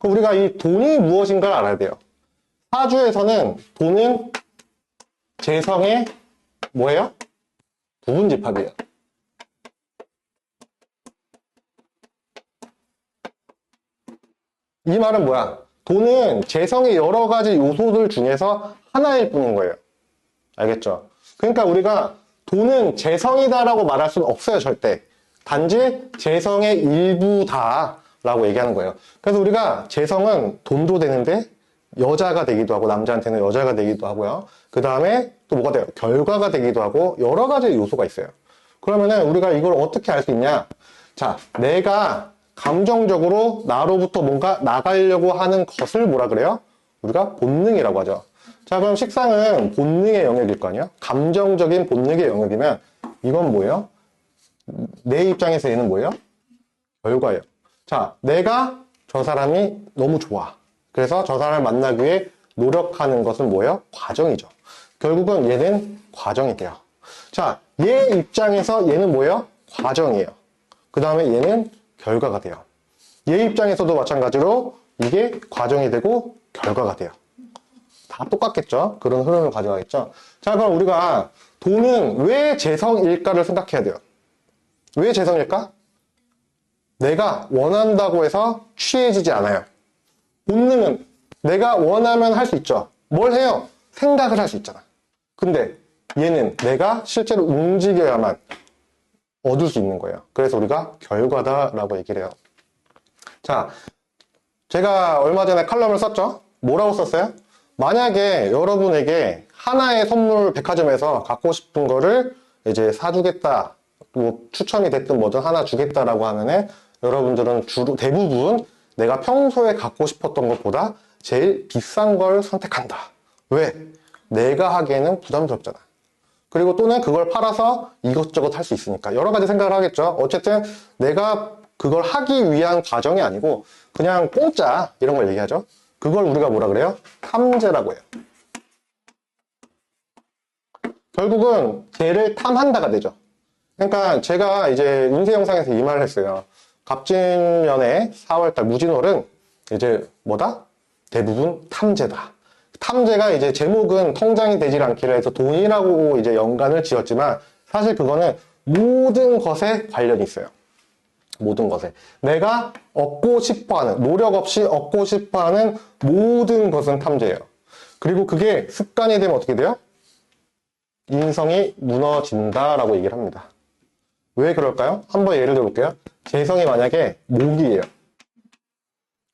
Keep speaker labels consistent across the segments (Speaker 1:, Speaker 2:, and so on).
Speaker 1: 그럼 우리가 이 돈이 무엇인가를 알아야 돼요. 사주에서는 돈은 재성의 뭐예요? 부분집합이에요. 이 말은 뭐야? 돈은 재성의 여러 가지 요소들 중에서 하나일 뿐인 거예요. 알겠죠? 그러니까 우리가 돈은 재성이다라고 말할 수는 없어요, 절대. 단지 재성의 일부다 라고 얘기하는 거예요. 그래서 우리가 재성은 돈도 되는데 여자가 되기도 하고 남자한테는 여자가 되기도 하고요. 그 다음에 또 뭐가 돼요? 결과가 되기도 하고 여러 가지 요소가 있어요. 그러면은 우리가 이걸 어떻게 알 수 있냐? 자, 내가 감정적으로 나로부터 뭔가 나가려고 하는 것을 뭐라 그래요? 우리가 본능이라고 하죠. 자, 그럼 식상은 본능의 영역일 거 아니야? 감정적인 본능의 영역이면 이건 뭐예요? 내 입장에서 얘는 뭐예요? 결과예요. 자, 내가 저 사람이 너무 좋아. 그래서 저 사람을 만나기 위해 노력하는 것은 뭐예요? 과정이죠. 결국은 얘는 과정이 돼요. 자, 얘 입장에서 얘는 뭐예요? 과정이에요. 그 다음에 얘는 결과가 돼요. 얘 입장에서도 마찬가지로 이게 과정이 되고 결과가 돼요. 다 똑같겠죠? 그런 흐름을 가져가겠죠? 자, 그럼 우리가 돈은 왜 재성일까를 생각해야 돼요. 왜 재성일까? 내가 원한다고 해서 취해지지 않아요. 본능은 내가 원하면 할 수 있죠. 뭘 해요? 생각을 할 수 있잖아. 근데 얘는 내가 실제로 움직여야만 얻을 수 있는 거예요. 그래서 우리가 결과다라고 얘기를 해요. 자, 제가 얼마 전에 칼럼을 썼죠? 뭐라고 썼어요? 만약에 여러분에게 하나의 선물 백화점에서 갖고 싶은 거를 이제 사주겠다, 뭐 추첨이 됐든 뭐든 하나 주겠다라고 하면은 여러분들은 주로 대부분 내가 평소에 갖고 싶었던 것보다 제일 비싼 걸 선택한다. 왜? 내가 하기에는 부담스럽잖아. 그리고 또는 그걸 팔아서 이것저것 할 수 있으니까 여러 가지 생각을 하겠죠. 어쨌든 내가 그걸 하기 위한 과정이 아니고 그냥 공짜 이런 걸 얘기하죠. 그걸 우리가 뭐라 그래요? 탐재라고 해요. 결국은 쟤를 탐한다가 되죠. 그러니까 제가 이제 운세 영상에서 이 말을 했어요. 갑진년의 4월달 무진월은 이제 뭐다? 대부분 탐재다. 탐재가 이제 제목은 통장이 되질 않기를 해서 돈이라고 이제 연관을 지었지만 사실 그거는 모든 것에 관련이 있어요. 모든 것에. 내가 얻고 싶어 하는, 노력 없이 얻고 싶어 하는 모든 것은 탐재예요. 그리고 그게 습관이 되면 어떻게 돼요? 인성이 무너진다라고 얘기를 합니다. 왜 그럴까요? 한번 예를 들어볼게요. 재성이 만약에 목이에요.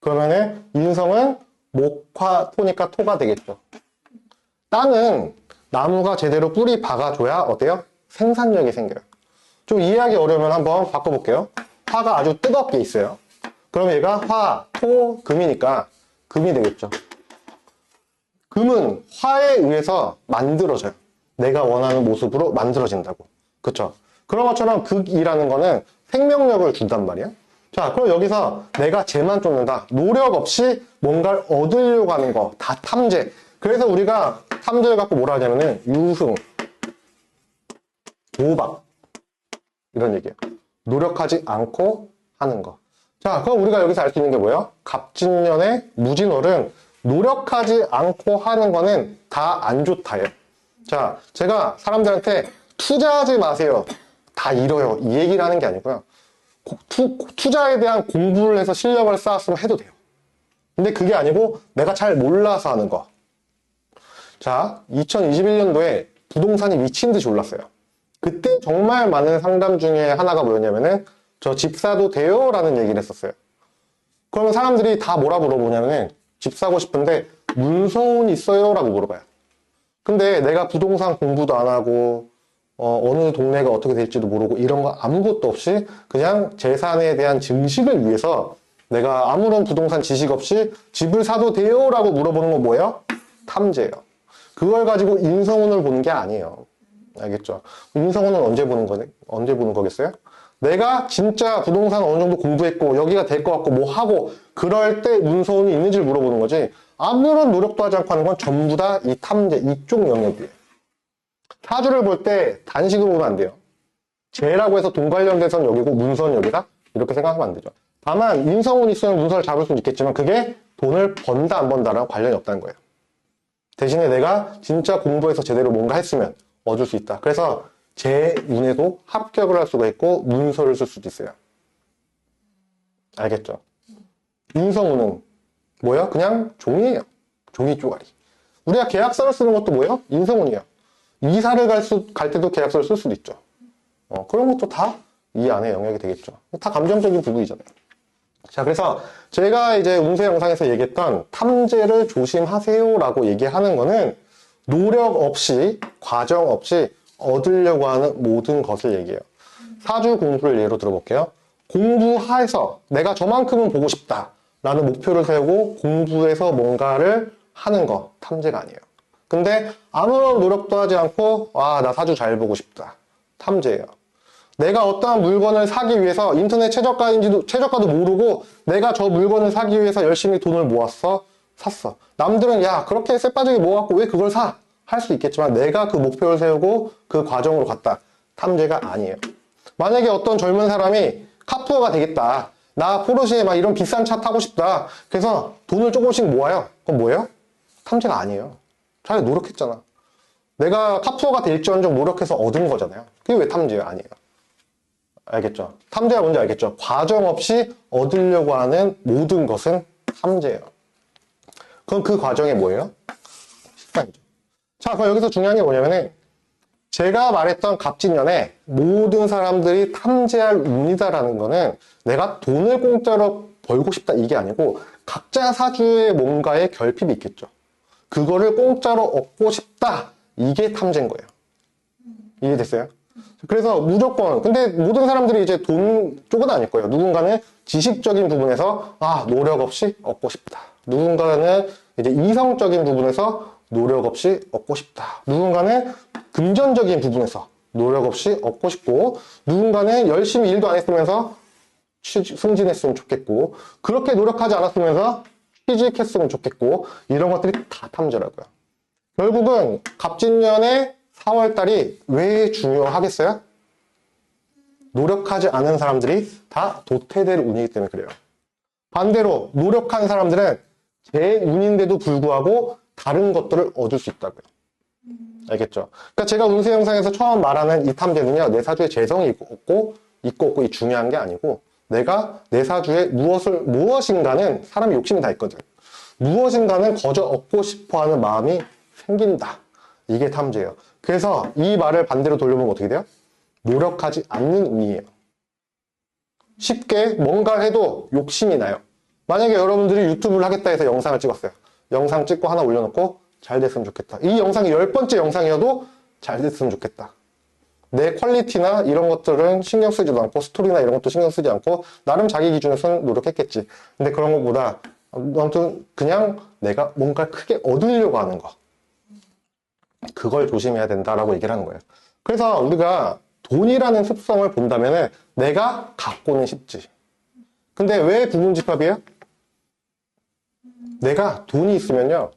Speaker 1: 그러면은 인성은 목화 토니까 토가 되겠죠. 땅은 나무가 제대로 뿌리 박아줘야 어때요? 생산력이 생겨요. 좀 이해하기 어려우면 한번 바꿔볼게요. 화가 아주 뜨겁게 있어요. 그럼 얘가 화, 토, 금이니까 금이 되겠죠. 금은 화에 의해서 만들어져요. 내가 원하는 모습으로 만들어진다고. 그쵸? 그런 것처럼 극이라는 거는 생명력을 준단 말이야. 자, 그럼 여기서 내가 쟤만 쫓는다. 노력 없이 뭔가를 얻으려고 하는 거. 다 탐재. 그래서 우리가 탐재를 갖고 뭐라 하냐면은 유흥, 도박. 이런 얘기예요. 노력하지 않고 하는 거. 자, 그럼 우리가 여기서 알 수 있는 게 뭐예요? 갑진년의 무진월은 노력하지 않고 하는 거는 다 안 좋다예요. 자, 제가 사람들한테 투자하지 마세요. 다 잃어요. 이 얘기를 하는 게 아니고요. 투, 투자에 대한 공부를 해서 실력을 쌓았으면 해도 돼요. 근데 그게 아니고 내가 잘 몰라서 하는 거. 자, 2021년도에 부동산이 미친 듯이 올랐어요. 그때 정말 많은 상담 중에 하나가 뭐였냐면은 저 집 사도 돼요? 라는 얘기를 했었어요. 그러면 사람들이 다 뭐라 물어보냐면은 집 사고 싶은데 문서운 있어요? 라고 물어봐요. 근데 내가 부동산 공부도 안 하고 어, 느 동네가 어떻게 될지도 모르고 이런 거 아무것도 없이 그냥 재산에 대한 증식을 위해서 내가 아무런 부동산 지식 없이 집을 사도 돼요? 라고 물어보는 건 뭐예요? 탐재예요. 그걸 가지고 인성운을 보는 게 아니에요. 알겠죠? 인성운은 언제 보는 거네? 언제 보는 거겠어요? 내가 진짜 부동산 어느 정도 공부했고 여기가 될 것 같고 뭐 하고 그럴 때 문서운이 있는지를 물어보는 거지 아무런 노력도 하지 않고 하는 건 전부 다 이 탐재 이쪽 영역이에요. 사주를 볼 때 단식으로 보면 안 돼요. 재라고 해서 돈 관련돼서는 여기고 문서는 여기다 이렇게 생각하면 안 되죠. 다만 인성운 있으면 문서를 잡을 수는 있겠지만 그게 돈을 번다 안 번다랑 관련이 없다는 거예요. 대신에 내가 진짜 공부해서 제대로 뭔가 했으면 얻을 수 있다. 그래서 제 운에도 합격을 할 수가 있고 문서를 쓸 수도 있어요. 알겠죠? 인성운은 뭐야? 그냥 종이에요. 종이 쪼가리. 우리가 계약서를 쓰는 것도 뭐예요? 인성운이에요. 이사를 갈, 수, 갈 때도 계약서를 쓸 수도 있죠. 어, 그런 것도 다 이 안에 영역이 되겠죠. 다 감정적인 부분이잖아요. 자, 그래서 제가 이제 운세 영상에서 얘기했던 탐재를 조심하세요 라고 얘기하는 거는 노력 없이, 과정 없이 얻으려고 하는 모든 것을 얘기해요. 사주 공부를 예로 들어볼게요. 공부해서 내가 저만큼은 보고 싶다. 라는 목표를 세우고 공부해서 뭔가를 하는 거, 탐재가 아니에요. 근데 아무런 노력도 하지 않고, 와, 나 사주 잘 보고 싶다. 탐재예요. 내가 어떠한 물건을 사기 위해서 인터넷 최저가인지도, 최저가도 모르고 내가 저 물건을 사기 위해서 열심히 돈을 모았어. 샀어. 남들은 야, 그렇게 쎄빠지게 모았고 왜 그걸 사? 할 수 있겠지만 내가 그 목표를 세우고 그 과정으로 갔다. 탐재가 아니에요. 만약에 어떤 젊은 사람이 카푸어가 되겠다. 나 포르쉐 막 이런 비싼 차 타고 싶다. 그래서 돈을 조금씩 모아요. 그건 뭐예요? 탐재가 아니에요. 자기 노력했잖아. 내가 카푸어가 될지언정 노력해서 얻은 거잖아요. 그게 왜 탐재예요? 아니에요. 알겠죠? 탐재가 뭔지 알겠죠? 과정 없이 얻으려고 하는 모든 것은 탐재예요. 그럼 그 과정이 뭐예요? 식상이죠. 자, 그럼 여기서 중요한 게 뭐냐면은 제가 말했던 갑진년에 모든 사람들이 탐재할 운이다라는 거는 내가 돈을 공짜로 벌고 싶다 이게 아니고 각자 사주에 뭔가의 결핍이 있겠죠. 그거를 공짜로 얻고 싶다 이게 탐재인 거예요. 이해됐어요? 그래서 무조건 근데 모든 사람들이 이제 돈 쪽은 아닐 거예요. 누군가는 지식적인 부분에서 아 노력 없이 얻고 싶다. 누군가는 이제 이성적인 부분에서 노력 없이 얻고 싶다. 누군가는 금전적인 부분에서 노력 없이 얻고 싶고 누군가는 열심히 일도 안 했으면서 승진했으면 좋겠고 그렇게 노력하지 않았으면서 취직했으면 좋겠고 이런 것들이 다 탐재라고요. 결국은 갑진년의 4월달이 왜 중요하겠어요? 노력하지 않은 사람들이 다 도태될 운이기 때문에 그래요. 반대로 노력한 사람들은 제 운인데도 불구하고 다른 것들을 얻을 수 있다고요. 알겠죠? 그러니까 제가 운세 영상에서 처음 말하는 이 탐재는요, 내 사주에 재성이 있고 없고, 있고 없고 이 중요한 게 아니고, 내가 내 사주에 무엇을, 무엇인가는 사람이 욕심이 다 있거든. 무엇인가는 거저 얻고 싶어 하는 마음이 생긴다. 이게 탐재예요. 그래서 이 말을 반대로 돌려보면 어떻게 돼요? 노력하지 않는 운이에요. 쉽게 뭔가 해도 욕심이 나요. 만약에 여러분들이 유튜브를 하겠다 해서 영상을 찍었어요. 영상 찍고 하나 올려놓고 잘 됐으면 좋겠다. 이 영상이 열 번째 영상이어도 잘 됐으면 좋겠다. 내 퀄리티나 이런 것들은 신경 쓰지도 않고 스토리나 이런 것도 신경 쓰지 않고 나름 자기 기준에서는 노력했겠지. 근데 그런 것보다 아무튼 그냥 내가 뭔가 크게 얻으려고 하는 거. 그걸 조심해야 된다라고 얘기를 하는 거예요. 그래서 우리가 돈이라는 습성을 본다면은 내가 갖고는 싶지. 근데 왜 부분집합이에요? 내가 돈이 있으면요.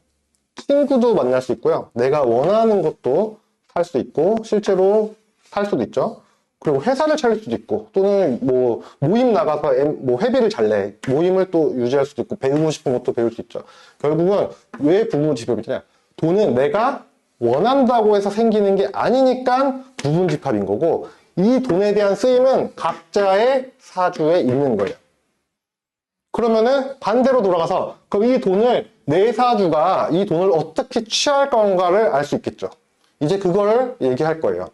Speaker 1: 친구도 만날 수 있고요. 내가 원하는 것도 살 수 있고, 실제로 살 수도 있죠. 그리고 회사를 차릴 수도 있고, 또는 뭐, 모임 나가서 엠- 뭐 회비를 잘 내. 모임을 또 유지할 수도 있고, 배우고 싶은 것도 배울 수 있죠. 결국은 왜 부분 집합이냐? 돈은 내가 원한다고 해서 생기는 게 아니니까 부분 집합인 거고, 이 돈에 대한 쓰임은 각자의 사주에 있는 거예요. 그러면은 반대로 돌아가서 그럼 이 돈을 내 사주가 이 돈을 어떻게 취할 건가를 알 수 있겠죠. 이제 그거를 얘기할 거예요.